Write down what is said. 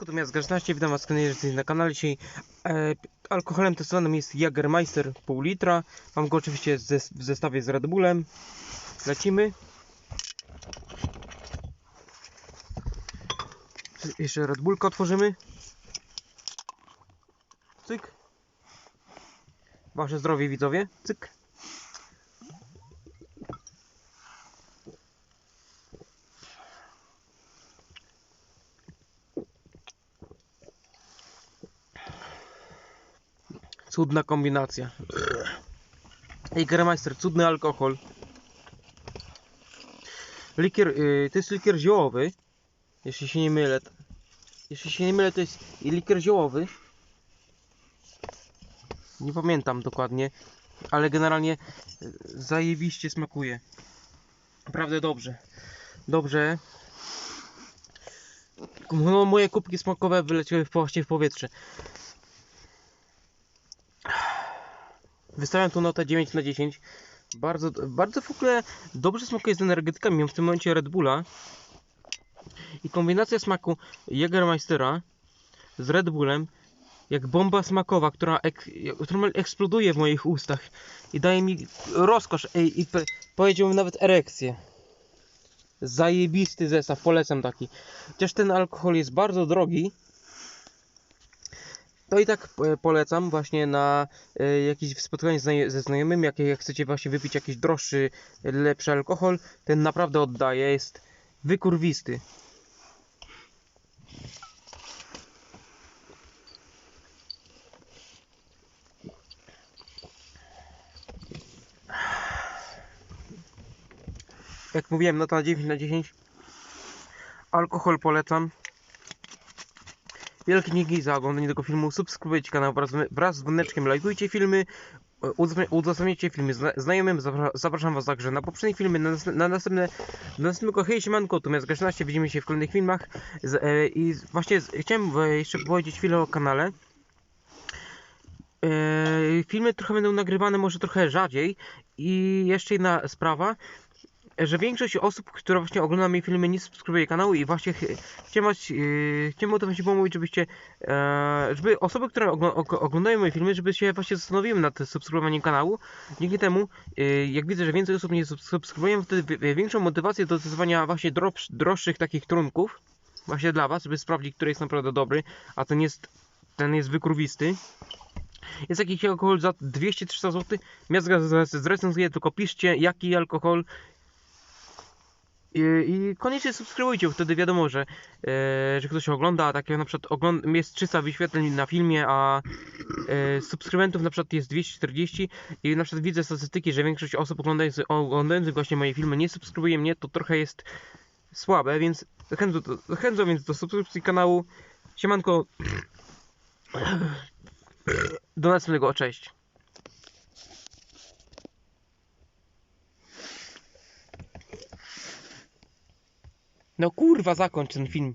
Natomiast Garznaście, witam was koniecznie na kanale dzisiaj. E, alkoholem testowanym jest Jagermeister pół litra. Mam go oczywiście zes- w zestawie z Red Bullem. Lecimy. Jeszcze Red Bullka otworzymy. Cyk. Wasze zdrowie widzowie. Cyk. Cudna kombinacja. Jägermeister, cudny alkohol. Likier, y, to jest likier ziołowy. Jeśli się nie mylę. Jeśli się nie mylę, to jest likier ziołowy. Nie pamiętam dokładnie, ale generalnie y, zajebiście smakuje. Naprawdę dobrze. Dobrze. No, moje kubki smakowe wyleciały właśnie w powietrze. Wystawiam tu notę 9 na 10. Bardzo, bardzo w ogóle dobrze smakuje z energetykami. Mam w tym momencie Red Bulla. I kombinacja smaku Jägermeistera z Red Bullem jak bomba smakowa, która, ek, która eksploduje w moich ustach i daje mi rozkosz. Ej, i powiedziałbym nawet erekcję. Zajebisty zestaw, polecam taki. Chociaż ten alkohol jest bardzo drogi, to i tak e, polecam właśnie na e, jakieś spotkanie ze znajomymi, jak, jak chcecie właśnie wypić jakiś droższy, lepszy alkohol, ten naprawdę oddaje, jest wykurwisty. Jak mówiłem, nota 9 na 10. Alkohol polecam. Wielkie dzięki za oglądanie tego filmu. Subskrybujcie kanał wraz, wraz z dzwoneczkiem, lajkujcie filmy, e, udostępnia- udostępniajcie filmy zna, znajomym. Zapra- Zapraszam Was także na poprzednie filmy, na, na następne, na następnego hej siemanko, tu jest Garznaście, widzimy się w kolejnych filmach. Z, e, I właśnie z, chciałem jeszcze powiedzieć chwilę o kanale. E, filmy trochę będą nagrywane może trochę rzadziej i jeszcze jedna sprawa że większość osób, która właśnie ogląda moje filmy, nie subskrybuje kanału i właśnie ch chciałem, yy, chciałem o tym właśnie pomówić, żebyście, e, żeby osoby, które ogl og oglądają moje filmy, żeby się właśnie zastanowiły nad subskrybowaniem kanału. Dzięki temu, yy, jak widzę, że więcej osób nie sub subskrybuje, wtedy wi- większą motywację do testowania właśnie droż droższych takich trunków, właśnie dla was, żeby sprawdzić, który jest naprawdę dobry, a ten jest, ten jest wykurwisty. Jest jakiś alkohol za 200-300 zł. Miazga zrecenzuje, tylko piszcie jaki alkohol i, koniecznie subskrybujcie, wtedy wiadomo, że, e, że ktoś ogląda, tak jak na przykład ogląd- jest 300 wyświetleń na filmie, a e, subskrybentów na przykład jest 240 i na przykład widzę statystyki, że większość osób oglądających, oglądających właśnie moje filmy nie subskrybuje mnie, to trochę jest słabe, więc zachęcam, zachęcam więc do subskrypcji kanału. Siemanko. Do następnego, cześć. No kurwa, zakończ ten film.